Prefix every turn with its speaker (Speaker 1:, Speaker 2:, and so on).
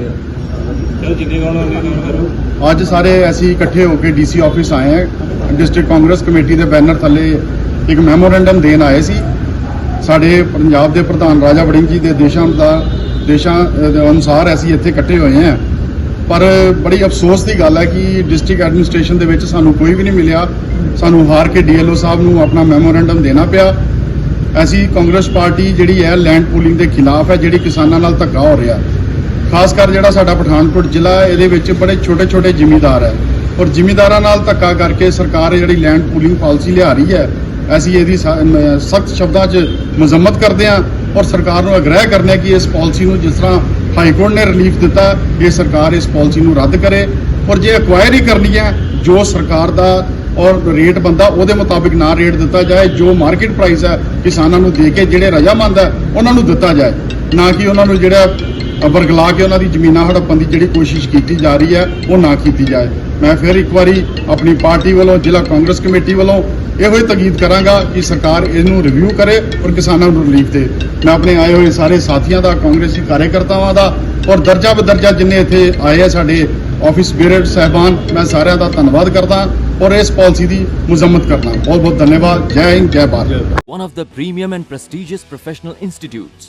Speaker 1: ਗਿਆ
Speaker 2: ਚਲੋ, ਜਿੰਨੇ ਗਾਉਣ ਉਹਨੇ ਨਹੀਂ ਕਰੋ।
Speaker 3: ਅੱਜ ਸਾਰੇ ਅਸੀਂ ਇਕੱਠੇ ਹੋ ਕੇ ਡੀਸੀ ਆਫਿਸ ਆਏ ਹਾਂ। ਡਿਸਟ੍ਰਿਕਟ ਕਾਂਗਰਸ ਕਮੇਟੀ ਦੇ ਬੈਨਰ ਥੱਲੇ ਇੱਕ ਮੈਮੋਰੈਂਡਮ ਦੇਣ ਆਏ ਸੀ। ਸਾਡੇ ਪੰਜਾਬ ਦੇ ਪ੍ਰਧਾਨ ਰਾਜਾ ਵੜਿੰਗ ਜੀ ਦੇ ਦੇਸ਼ਾਂ ਦਾ, ਦੇਸ਼ਾਂ ਦੇ ਅਨੁਸਾਰ ਅਸੀਂ ਇੱਥੇ ਇਕੱਠੇ ਹੋਏ ਹਾਂ। ਪਰ ਬੜੀ ਅਫਸੋਸ ਦੀ ਗੱਲ ਹੈ ਕਿ ਡਿਸਟ੍ਰਿਕਟ ਐਡਮਿਨਿਸਟ੍ਰੇਸ਼ਨ ਦੇ ਵਿੱਚ ਸਾਨੂੰ ਕੋਈ ਵੀ ਨਹੀਂ ਮਿਲਿਆ। ਸਾਨੂੰ ਹਾਰ ਕੇ ਡੀਐਲਓ ਸਾਹਿਬ ਨੂੰ ਆਪਣਾ ਮੈਮੋਰੈਂਡਮ ਦੇਣਾ ਪਿਆ। ਅਸੀਂ ਕਾਂਗਰਸ ਪਾਰਟੀ ਜਿਹੜੀ ਹੈ ਲੈਂਡ ਪੂਲਿੰਗ ਦੇ ਖਿਲਾਫ ਹੈ, ਜਿਹੜੀ ਕਿਸਾਨਾਂ ਨਾਲ ਧੱਕਾ ਹੋ ਰਿਹਾ। ਖਾਸ ਕਰ ਜਿਹੜਾ ਸਾਡਾ ਪਠਾਨਕੋਟ ਜ਼ਿਲ੍ਹਾ ਇਹਦੇ ਵਿੱਚ ਬੜੇ ਛੋਟੇ ਛੋਟੇ ਜ਼ਿਮੀਂਦਾਰ ਹੈ। ਔਰ ਜ਼ਿਮੀਂਦਾਰਾਂ ਨਾਲ ਧੱਕਾ ਕਰਕੇ ਸਰਕਾਰ ਜਿਹੜੀ ਲੈਂਡ ਪੂਲਿੰਗ ਪਾਲਿਸੀ ਲਿਆ ਰਹੀ ਹੈ, ਅਸੀਂ ਇਹਦੀ ਸਖਤ ਸ਼ਬਦਾਂ 'ਚ ਮਜ਼ੰਮਤ ਕਰਦੇ ਹਾਂ ਔਰ ਸਰਕਾਰ ਨੂੰ ਅਗਰਾਹ ਕਰਨੇ ਕਿ ਇਸ ਪਾਲਿਸੀ ਨੂੰ ਜਿਸ ਤਰ੍ਹਾਂ ਹਾਈ ਕੋਰਟ ਨੇ ਰਿਲੀਫ ਦਿੱਤਾ, ਇਹ ਸਰਕਾਰ ਇਸ ਪਾਲਿਸੀ ਨੂੰ ਰੱਦ ਕਰੇ। ਔਰ ਜੇ ਅਕਵਾਇਰ ਕਰਨੀ ਹੈ, ਜੋ ਸਰਕਾਰ ਦਾ ਔਰ ਰੇਟ ਬੰਦਾ ਉਹਦੇ ਮੁਤਾਬਿਕ ਨਾ ਰੇਟ ਦਿੱਤਾ ਜਾਏ, ਜੋ ਮਾਰਕੀਟ ਪ੍ਰਾਈਸ ਹੈ ਕਿਸਾਨਾਂ ਨੂੰ ਦੇ ਕੇ ਜਿਹੜੇ ਰਜਾਮੰਦ ਹੈ, ਉਹਨਾਂ ਨੂੰ ਦਿੱਤਾ ਜਾਏ। ਨਾ ਕਿ ਉਹਨਾਂ ਨੂੰ ਜਿਹੜਾ ਵਰਗਲਾ ਕੇ ਉਹਨਾਂ ਦੀ ਜ਼ਮੀਨਾਂ ਹੜੱਪਣ ਦੀ ਜਿਹੜੀ ਕੋਸ਼ਿਸ਼ ਕੀਤੀ ਜਾ ਰਹੀ ਹੈ ਉਹ ਨਾ ਕੀਤੀ ਜਾਏ। ਮੈਂ ਫਿਰ ਇੱਕ ਵਾਰੀ ਆਪਣੀ ਪਾਰਟੀ ਵੱਲੋਂ ਜ਼ਿਲ੍ਹਾ ਕਾਂਗਰਸ ਕਮੇਟੀ ਵੱਲੋਂ ਇਹੋ ਹੀ ਤਕੀਦ ਕਰਾਂਗਾ ਕਿ ਸਰਕਾਰ ਇਹਨੂੰ ਰਿਵਿਊ ਕਰੇ ਔਰ ਕਿਸਾਨਾਂ ਨੂੰ ਰਿਲੀਫ ਦੇ। ਮੈਂ ਆਪਣੇ ਆਏ ਹੋਏ ਸਾਰੇ ਸਾਥੀਆਂ ਦਾ ਕਾਂਗਰਸੀ ਕਾਰਜਕਰਤਾਵਾਂ ਦਾ ਔਰ ਦਰਜਾ ਬਦਰਜਾ ਜਿੰਨੇ ਇੱਥੇ ਆਏ ਆ ਸਾਡੇ ਆਫਿਸ ਬੇਰਡ ਸਹਿਬਾਨ ਮੈਂ ਸਾਰਿਆਂ ਦਾ ਧੰਨਵਾਦ ਕਰਦਾ ਔਰ ਇਸ ਪਾਲਿਸੀ ਦੀ ਮੁਜ਼ੰਮਤ ਕਰਦਾ। ਬਹੁਤ ਬਹੁਤ ਧੰਨਵਾਦ। ਜੈ ਹਿੰਦ ਜੈ Bharat.
Speaker 4: One of the premium and prestigious professional institutes,